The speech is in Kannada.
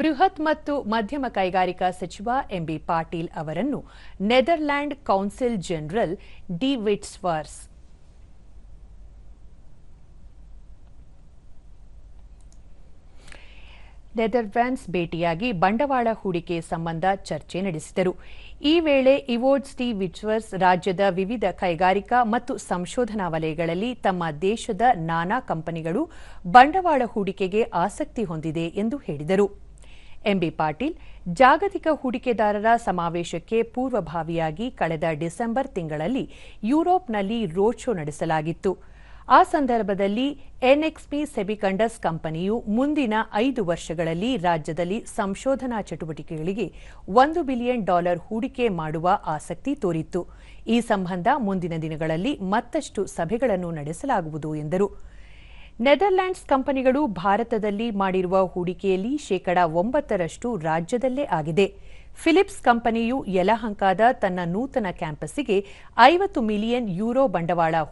ಬೃಹತ್ ಮತ್ತು ಮಧ್ಯಮ ಕೈಗಾರಿಕಾ ಸಚಿವ ಎಂಬಿ ಪಾಟೀಲ್ ಅವರನ್ನು ನೆದರ್ಲ್ಯಾಂಡ್ ಕೌನ್ಸಿಲ್ ಜನರಲ್ ಡಿ ವಿಟ್ಸ್ವರ್ಸ್. ನೆದರ್ಲ್ಯಾಂಡ್ಸ್ ಭೇಟಿಯಾಗಿ ಬಂಡವಾಳ ಹೂಡಿಕೆ ಸಂಬಂಧ ಚರ್ಚೆ ನಡೆಸಿದರು. ಈ ವೇಳೆ ಇವೋಡ್ಸ್ ಟಿ ವಿಚ್ವರ್ಸ್ ರಾಜ್ಯದ ವಿವಿಧ ಕೈಗಾರಿಕಾ ಮತ್ತು ಸಂಶೋಧನಾ ವಲಯಗಳಲ್ಲಿ ತಮ್ಮ ದೇಶದ ನಾನಾ ಕಂಪನಿಗಳು ಬಂಡವಾಳ ಹೂಡಿಕೆಗೆ ಆಸಕ್ತಿ ಹೊಂದಿದೆ ಎಂದು ಹೇಳಿದರು. ಎಂಬಿ ಪಾಟೀಲ್ ಜಾಗತಿಕ ಹೂಡಿಕೆದಾರರ ಸಮಾವೇಶಕ್ಕೆ ಪೂರ್ವಭಾವಿಯಾಗಿ ಕಳೆದ ಡಿಸೆಂಬರ್ ತಿಂಗಳಲ್ಲಿ ಯುರೋಪ್ನಲ್ಲಿ ರೋಡ್ ಶೋ ನಡೆಸಲಾಗಿತ್ತು. ಆ ಸಂದರ್ಭದಲ್ಲಿ ಎನ್ಎಕ್ಸ್ಪಿ ಸೆಬಿಕಂಡಸ್ ಕಂಪನಿಯು ಮುಂದಿನ ಐದು ವರ್ಷಗಳಲ್ಲಿ ರಾಜ್ಯದಲ್ಲಿ ಸಂಶೋಧನಾ ಚಟುವಟಿಕೆಗಳಿಗೆ ಒಂದು ಬಿಲಿಯನ್ ಡಾಲರ್ ಹೂಡಿಕೆ ಮಾಡುವ ಆಸಕ್ತಿ ತೋರಿತ್ತು. ಈ ಸಂಬಂಧ ಮುಂದಿನ ದಿನಗಳಲ್ಲಿ ಮತ್ತಷ್ಟು ಸಭೆಗಳನ್ನು ನಡೆಸಲಾಗುವುದು ಎಂದರು. ನೆದರ್ಲ್ಯಾಂಡ್ಸ್ ಕಂಪನಿಗಳು ಭಾರತದಲ್ಲಿ ಮಾಡಿರುವ ಹೂಡಿಕೆಯಲ್ಲಿ ಶೇಕಡ ಒಂಬತ್ತರಷ್ಟು ರಾಜ್ಯದಲ್ಲೇ ಆಗಿದೆ. ಫಿಲಿಪ್ಸ್ ಕಂಪನಿಯು ಯಲಹಂಕದ ತನ್ನ ನೂತನ ಕ್ಯಾಂಪಸ್ಸಿಗೆ ಐವತ್ತು ಮಿಲಿಯನ್ ಯೂರೋ ಬಂಡವಾಳ